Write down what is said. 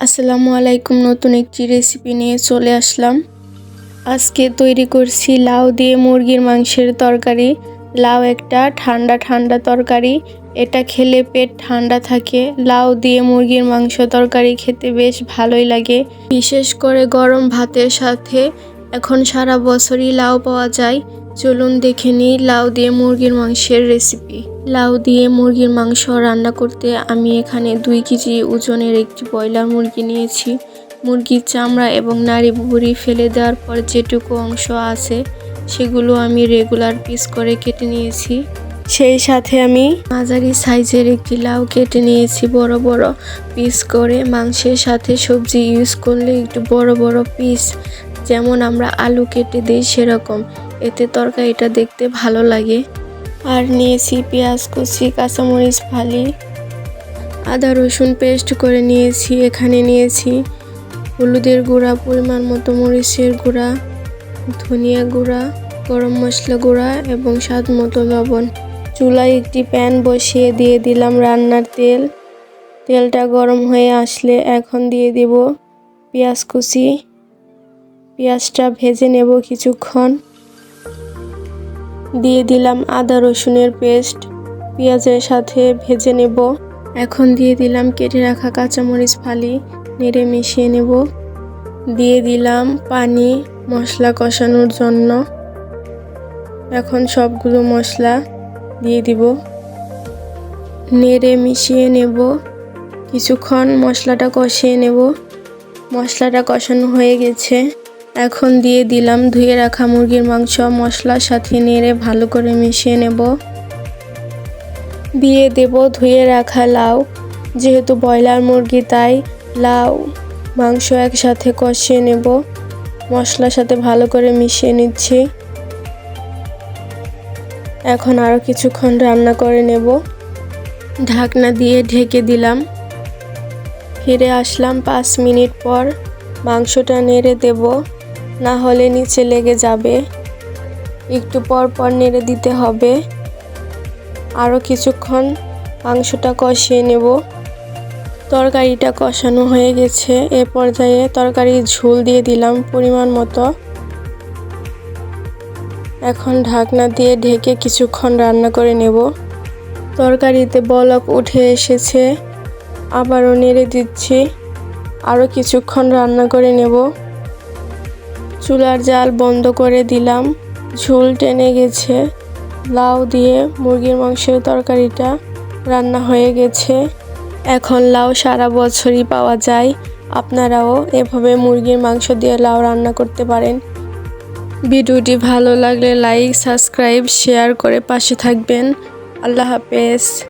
আসসালামু আলাইকুম, নতুন একটি রেসিপি নিয়ে চলে আসলাম। আজকে তৈরি করছি লাউ দিয়ে মুরগির মাংসের তরকারি। লাউ একটা ঠান্ডা ঠান্ডা তরকারি। এটা খেলে পেট ঠান্ডা থাকে। লাউ দিয়ে মুরগির মাংস তরকারি খেতে বেশ ভালোই লাগে। বিশেষ করে গরম ভাতের সাথে এখন সারা বছরই লাউ পাওয়া যায়। চলুন দেখে নিই লাউ দিয়ে মুরগির মাংসের রেসিপি লাউ দিয়ে মুরগির মাংস রান্না করতে আমি এখানে দুই কেজি ওজনের একটি ব্রয়লার মুরগি নিয়েছি। মুরগির চামড়া এবং নাড়ি বুড়ি ফেলে দেওয়ার পর যেটুকু অংশ আছে, সেগুলো আমি রেগুলার পিস করে কেটে নিয়েছি। সেই সাথে আমি মাঝারি সাইজের একটি লাউ কেটে নিয়েছি বড় বড় পিস করে। মাংসের সাথে সবজি ইউজ করলে একটু বড় বড় পিস যেমন আমরা আলু কেটে দিই সেরকম। এতে তরকারিটা দেখতে ভালো লাগে। আর নিয়েছি পেঁয়াজ, কুচি, কাঁচামরিচ, ফালি। আদা, রসুন পেস্ট করে নিয়েছি, এখানে নিয়েছি হলুদের গুঁড়া, পরিমাণ মতো মরিচের গুঁড়া, ধনিয়া গুঁড়া, গরম মশলা গুঁড়া এবং স্বাদ মতো লবণ। চুলায় একটি প্যান বসিয়ে দিয়ে দিলাম রান্নার তেল। তেলটা গরম হয়ে আসলে এখন দিয়ে দেব পেঁয়াজ, কুচি। পেঁয়াজটা ভেজে নেব কিছুক্ষণ। দিয়ে দিলাম আদা রসুনের পেস্ট। পেঁয়াজের সাথে ভেজে নেব। এখন দিয়ে দিলাম কেটে রাখা কাঁচামরিচ ফালি, নেড়ে মিশিয়ে নেব। দিয়ে দিলাম পানি, মশলা কষানোর জন্য। এখন সবগুলো মশলা দিয়ে দিব। নেড়ে মিশিয়ে নেব। কিছুক্ষণ মশলাটা কষিয়ে নেব। মশলাটা কষানো হয়ে গেছে। এখন দিয়ে দিলাম, ধুয়ে রাখা মুরগির মাংস মশলার সাথে নেড়ে ভালো করে মিশিয়ে নেব। দিয়ে দেব ধুয়ে রাখা লাউ, যেহেতু ব্রয়লার মুরগি, তাই লাউ, মাংস একসাথে কষিয়ে নেব। মশলার সাথে ভালো করে মিশিয়ে নিচ্ছি। এখন আরও কিছুক্ষণ রান্না করে নেব। ঢাকনা দিয়ে ঢেকে দিলাম। ফিরে আসলাম পাঁচ মিনিট পর, মাংসটা নেড়ে দেব। না হলে নিচে লেগে যাবে। একটু পর পর নেড়ে দিতে হবে। আরও কিছুক্ষণ মাংসটা কষিয়ে নেব। তরকারিটা কষানো হয়ে গেছে। এ পর্যায়ে তরকারির ঝোল দিয়ে দিলাম পরিমাণ মতো। এখন ঢাকনা দিয়ে ঢেকে কিছুক্ষণ রান্না করে নেব। তরকারিতে বলক উঠে এসেছে। আবারও নেড়ে দিচ্ছি। আরও কিছুক্ষণ রান্না করে নেব। চুলার জাল বন্ধ করে দিলাম। ঝোল টেনে গেছে। লাউ দিয়ে মুরগির মাংসের তরকারিটা রান্না হয়ে গেছে। এখন লাউ সারা বছরই পাওয়া যায়। আপনারাও এভাবে মুরগির মাংস দিয়ে লাউ রান্না করতে পারেন। ভিডিওটি ভালো লাগলে লাইক, সাবস্ক্রাইব, শেয়ার করে পাশে থাকবেন। আল্লাহ হাফেজ।